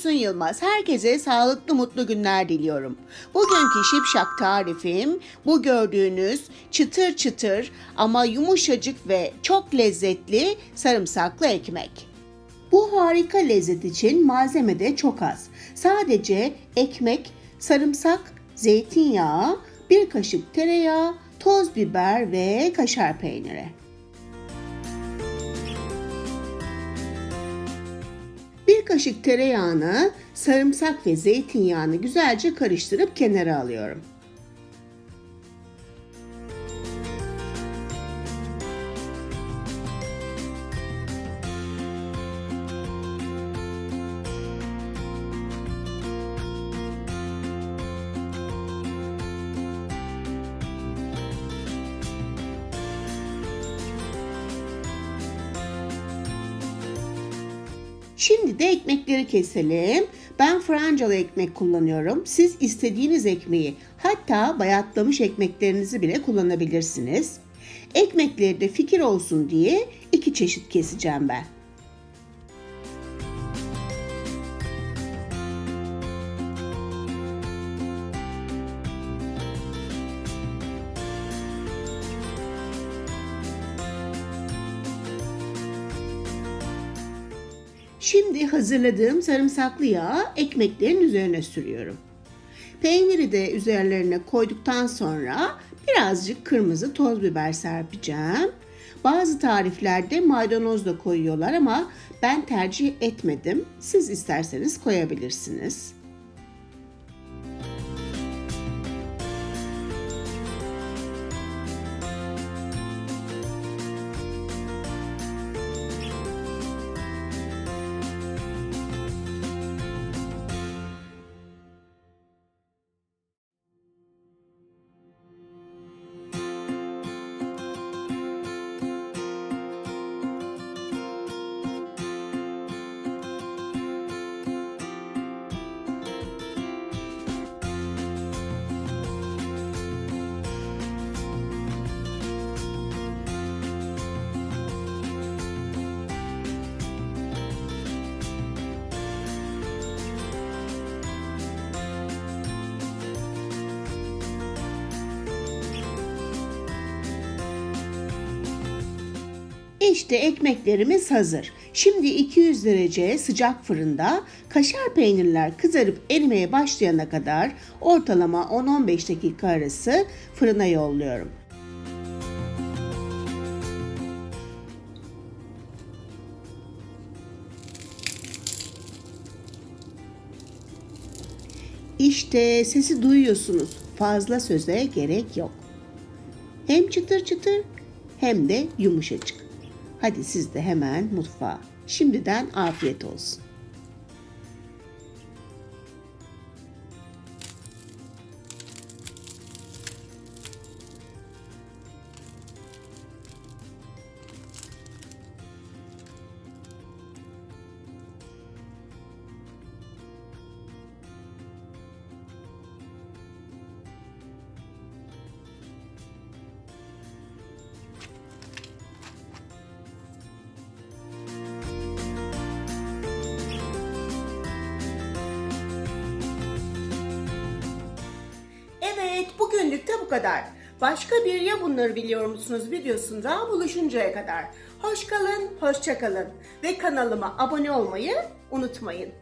Füsun Yılmaz. Herkese sağlıklı mutlu günler diliyorum. Bugünkü şipşak tarifim bu gördüğünüz çıtır çıtır ama yumuşacık ve çok lezzetli sarımsaklı ekmek. Bu harika lezzet için malzeme de çok az. Sadece ekmek, sarımsak, zeytinyağı, bir kaşık tereyağı, toz biber ve kaşar peyniri. Bir kaşık tereyağını, sarımsak ve zeytinyağını güzelce karıştırıp kenara alıyorum. Şimdi de ekmekleri keselim. Ben francalı ekmek kullanıyorum. Siz istediğiniz ekmeği hatta bayatlamış ekmeklerinizi bile kullanabilirsiniz. Ekmekleri de fikir olsun diye iki çeşit keseceğim ben. Şimdi hazırladığım sarımsaklı yağı ekmeklerin üzerine sürüyorum. Peyniri de üzerlerine koyduktan sonra birazcık kırmızı toz biber serpeceğim. Bazı tariflerde maydanoz da koyuyorlar ama ben tercih etmedim. Siz isterseniz koyabilirsiniz. İşte ekmeklerimiz hazır. Şimdi 200 derece sıcak fırında kaşar peynirler kızarıp erimeye başlayana kadar ortalama 10-15 dakika arası fırına yolluyorum. İşte sesi duyuyorsunuz. Fazla söze gerek yok. Hem çıtır çıtır hem de yumuşacık. Hadi siz de hemen mutfağa. Şimdiden afiyet olsun. Evet, bugünlük de bu kadar. Başka bir ya bunları biliyor musunuz videosunda buluşuncaya kadar. Hoş kalın, hoşça kalın ve kanalıma abone olmayı unutmayın.